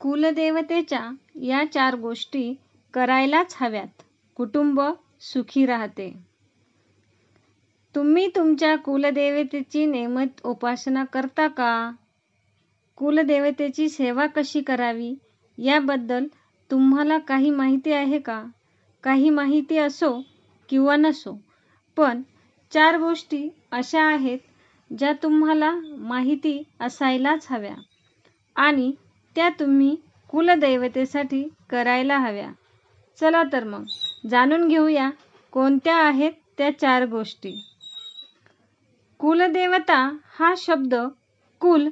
कुलदेवतेच्या या चार गोष्टी करायलाच हव्यात. कुटुंब सुखी राहते. तुम्ही तुमच्या कुलदेवतेची नियमित उपासना करता का? कुलदेवतेची सेवा कशी करावी? याबद्दल तुम्हाला काही माहिती आहे का? काही माहिती असो किंवा नसो पण चार गोष्टी अशा आहेत ज्या तुम्हाला माहिती असायलाच हव्या. आणि त्या तुम्ही कुलदैवतेसाठी करायला हव्या. चला तर मग जाणून घेऊया कोणत्या आहेत त्या चार गोष्टी. कुलदेवता हा शब्द कुल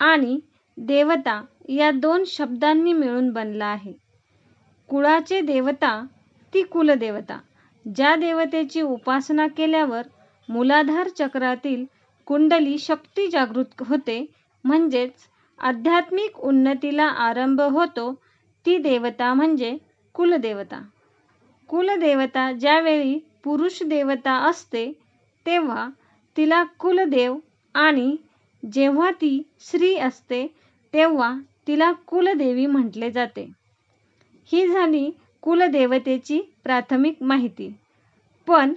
आणि देवता या दोन शब्दांनी मिळून बनला आहे. कुळाचे देवता ती कुलदेवता ज्या देवतेची उपासना केल्यावर मूलाधार चक्रातील कुंडली शक्ती जागृत होते म्हणजेच आध्यात्मिक उन्नतीला आरंभ होतो ती देवता म्हणजे कुलदेवता. कुलदेवता ज्यावेळी पुरुष देवता असते तेव्हा तिला कुलदेव आणि जेव्हा ती स्त्री असते तेव्हा तिला कुलदेवी म्हटले जाते. ही झाली कुलदेवतेची प्राथमिक माहिती. पण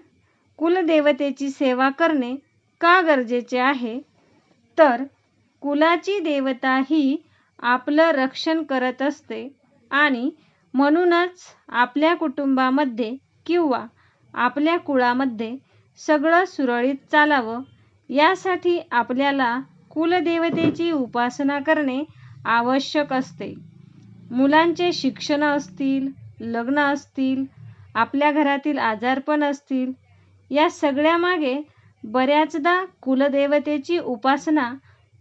कुलदेवतेची सेवा करणे का गरजेचे आहे? तर कुलाची देवता ही आपलं रक्षण करत असते आणि म्हणूनच आपल्या कुटुंबामध्ये किंवा आपल्या कुळामध्ये सगळं सुरळीत चालावं. यासाठी आपल्याला कुलदेवतेची उपासना करणे आवश्यक असते. मुलांचे शिक्षण असतील लग्न असतील आपल्या घरातील आजारपण असतील या सगळ्यामागे बऱ्याचदा कुलदेवतेची उपासना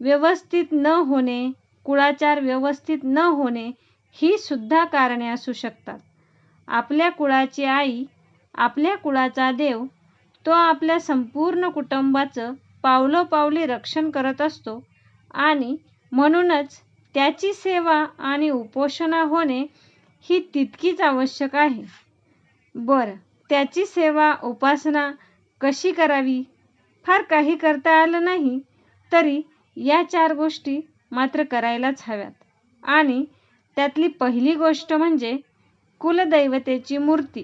व्यवस्थित न होणे कुळाचार व्यवस्थित न होणे ही सुद्धा कारणे असू शकतात. आपल्या कुळाची आई आपल्या कुळाचा देव तो आपल्या संपूर्ण कुटुंबाचं पावलोपावली रक्षण करत असतो आणि म्हणूनच त्याची सेवा आणि उपोषणा होणे ही तितकीच आवश्यक आहे. बरं त्याची सेवा उपासना कशी करावी? फार काही करता आलं नाही तरी या चार गोष्टी मात्र करायलाच हव्यात. आणि त्यातली पहिली गोष्ट म्हणजे कुलदैवतेची मूर्ती.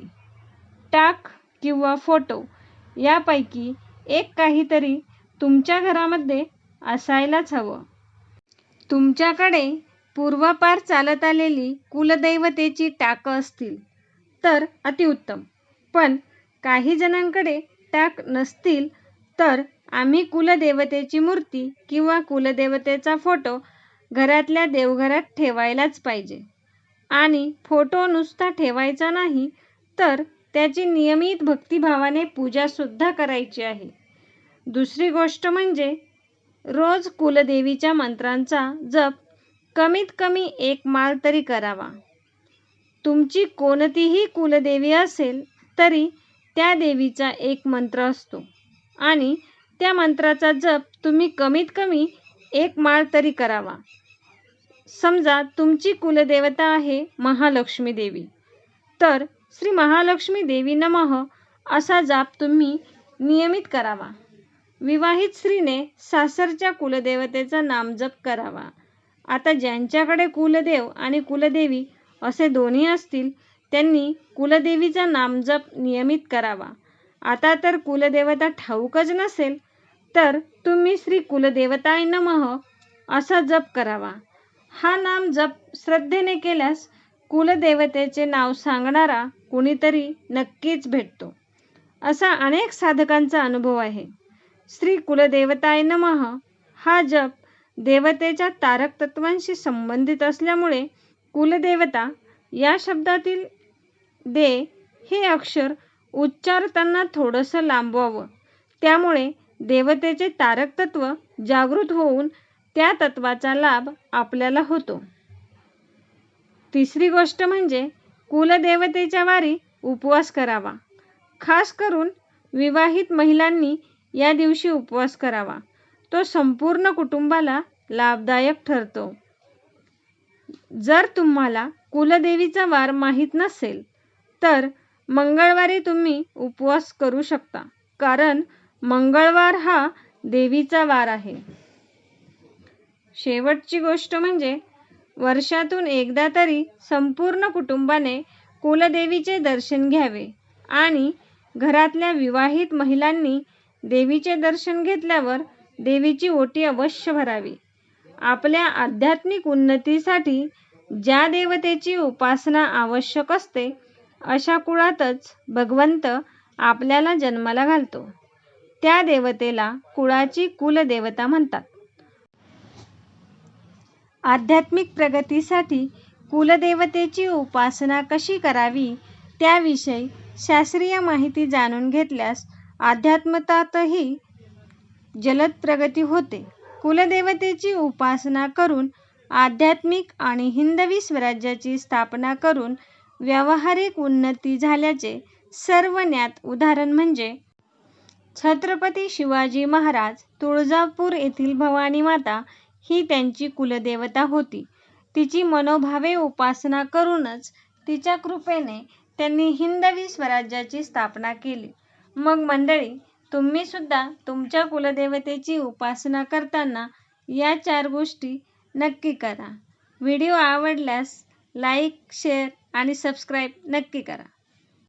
टाक किंवा फोटो यापैकी एक काहीतरी तुमच्या घरामध्ये असायलाच हवं. तुमच्याकडे पूर्वापार चालत आलेली कुलदैवतेची टाकं असतील तर अतिउत्तम. पण काही जणांकडे टाक नसतील तर आम्ही कुलदेवतेची मूर्ती किंवा कुलदेवतेचा फोटो घरातल्या देवघरात ठेवायलाच पाहिजे. आणि फोटो नुसता ठेवायचा नाही तर त्याची नियमित भक्तिभावाने पूजासुद्धा करायची आहे. दुसरी गोष्ट म्हणजे रोज कुलदेवीच्या मंत्रांचा जप कमीत कमी एक माल तरी करावा. तुमची कोणतीही कुलदेवी असेल तरी त्या देवीचा एक मंत्र असतो. आणि त्या मंत्राचा जप तुम्ही कमीत कमी एक माळ तरी करावा. समजा तुमची कुलदेवता आहे महालक्ष्मी देवी. तर श्री महालक्ष्मी देवी नमः असा जाप तुम्ही नियमित करावा. विवाहित स्त्रीने सासरच्या कुलदेवतेचा नामजप करावा. आता ज्यांच्याकडे कुलदेव आणि कुलदेवी असे दोन्ही असतील त्यांनी कुलदेवीचा नामजप नियमित करावा. आता तर कुलदेवता ठाऊकच नसेल तर तुम्ही श्री कुलदेवताय नमः असा जप करावा. हा नाम जप श्रद्धेने केल्यास कुलदेवतेचे नाव सांगणारा कुणीतरी नक्कीच भेटतो. असा अनेक साधकांचा अनुभव आहे. श्री कुलदेवताय नमः हा जप देवतेच्या तारक तत्वांशी संबंधित असल्यामुळे कुलदेवता या शब्दातील दे हे अक्षर उच्चारताना थोडंसं लांबवावं. त्यामुळे देवतेचे तारक तत्व जागृत होऊन त्या तत्वाचा लाभ आपल्याला होतो. तिसरी गोष्ट म्हणजे कुलदेवतेच्या वारी उपवास करावा. खास करून विवाहित महिलांनी या दिवशी उपवास करावा. तो संपूर्ण कुटुंबाला लाभदायक ठरतो. जर तुम्हाला कुलदेवीचा वार माहीत नसेल तर मंगळवारी तुम्ही उपवास करू शकता. कारण मंगळवार हा देवीचा वार आहे. शेवटची गोष्ट म्हणजे वर्षातून एकदा तरी संपूर्ण कुटुंबाने कुलदेवीचे दर्शन घ्यावे आणि घरातल्या विवाहित महिलांनी देवीचे दर्शन घेतल्यावर देवीची ओटी अवश्य भरावी. आपल्या आध्यात्मिक उन्नतीसाठी ज्या देवतेची उपासना आवश्यक असते अशा कुळातच भगवंत आपल्याला जन्माला घालतो. त्या देवतेला कुळाची कुलदेवता म्हणतात. आध्यात्मिक प्रगतीसाठी कुलदेवतेची उपासना कशी करावी त्याविषयी शास्त्रीय माहिती जाणून घेतल्यास अध्यात्मातही जलद प्रगती होते. कुलदेवतेची उपासना करून आध्यात्मिक आणि हिंदवी स्वराज्याची स्थापना करून व्यावहारिक उन्नती झाल्याचे सर्वज्ञात उदाहरण म्हणजे छत्रपती शिवाजी महाराज तुळजापूर येथील भवानी माता ही त्यांची कुलदेवता होती. तिची मनोभावे उपासना करूनच तिच्या कृपेने त्यांनी हिंदवी स्वराज्याची स्थापना केली. मग मंडळी तुम्ही सुद्धा तुमच्या कुलदेवतेची उपासना करताना या चार गोष्टी नक्की करा. व्हिडिओ आवडल्यास लाईक शेअर आणि सबस्क्राईब नक्की करा.